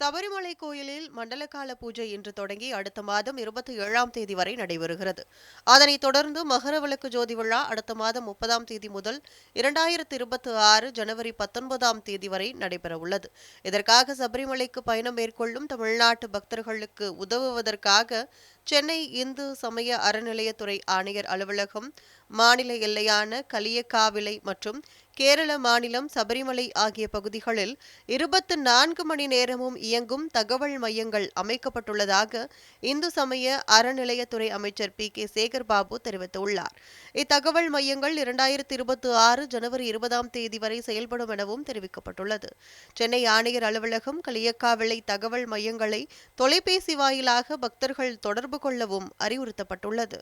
சபரிமலை கோயிலில் மண்டலகால பூஜை இன்று தொடங்கி அடுத்த மாதம் இருபத்தி ஏழாம் தேதி வரை நடைபெறுகிறது. அதனைத் தொடர்ந்து மகரவிளக்கு ஜோதி விழா அடுத்த மாதம் முப்பதாம் தேதி முதல் இரண்டாயிரத்தி இருபத்தி ஆறு ஜனவரி பத்தொன்பதாம் தேதி வரை நடைபெறவுள்ளது. இதற்காக சபரிமலைக்கு பயணம் மேற்கொள்ளும் தமிழ்நாட்டு பக்தர்களுக்கு உதவுவதற்காக சென்னை இந்து சமய அறநிலையத்துறை ஆணையர் அலுவலகம் மாநில எல்லையான கலியக்காவிளை மற்றும் கேரள மாநிலம் சபரிமலை ஆகிய பகுதிகளில் இருபத்து நான்கு மணி நேரமும் இயங்கும் தகவல் மையங்கள் அமைக்கப்பட்டுள்ளதாக இந்து சமய அறநிலையத்துறை அமைச்சர் பி. கே. சேகர் பாபு தெரிவித்துள்ளார். இத்தகவல் மையங்கள் இரண்டாயிரத்தி இருபத்தி ஆறு ஜனவரி இருபதாம் தேதி வரை செயல்படும் எனவும் தெரிவிக்கப்பட்டுள்ளது. சென்னை ஆணையர் அலுவலகம் களியக்காவிளை தகவல் மையங்களை தொலைபேசி வாயிலாக பக்தர்கள் தொடர்பு கொள்ளவும் அறிவுறுத்தப்பட்டுள்ளது.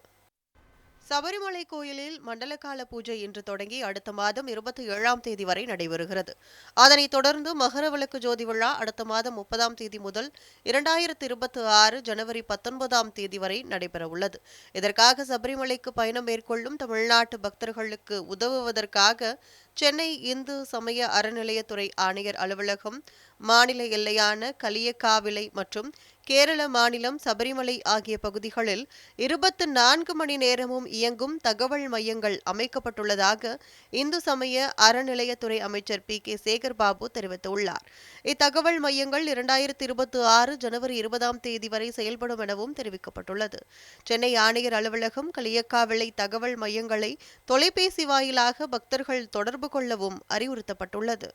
சபரிமலை கோயிலில் மண்டலகால பூஜை இன்று தொடங்கி அடுத்த மாதம் இருபத்தி ஏழாம் தேதி வரை நடைபெறுகிறது. அதனைத் தொடர்ந்து மகர விளக்கு ஜோதி விழா அடுத்த மாதம் முப்பதாம் தேதி முதல் இரண்டாயிரத்தி இருபத்தி ஆறு ஜனவரி பத்தொன்பதாம் தேதி வரை நடைபெறவுள்ளது. இதற்காக சபரிமலைக்கு பயணம் மேற்கொள்ளும் தமிழ்நாட்டு பக்தர்களுக்கு உதவுவதற்காக சென்னை இந்து சமய அறநிலையத்துறை ஆணையர் அலுவலகம் மாநில எல்லையான கலியக்காவிளை மற்றும் கேரள மாநிலம் சபரிமலை ஆகிய பகுதிகளில் இருபத்து நான்கு மணி நேரமும் இயங்கும் தகவல் மையங்கள் அமைக்கப்பட்டுள்ளதாக இந்து சமய அறநிலையத்துறை அமைச்சர் பி. கே. சேகர் பாபு தெரிவித்துள்ளார். இத்தகவல் மையங்கள் இரண்டாயிரத்தி இருபத்தி ஆறு ஜனவரி இருபதாம் தேதி வரை செயல்படும் எனவும் தெரிவிக்கப்பட்டுள்ளது. சென்னை ஆணையர் அலுவலகம் களியக்காவிளை தகவல் மையங்களை தொலைபேசி வாயிலாக பக்தர்கள் தொடர்பு கொள்ளவும் அறிவுறுத்தப்பட்டுள்ளது.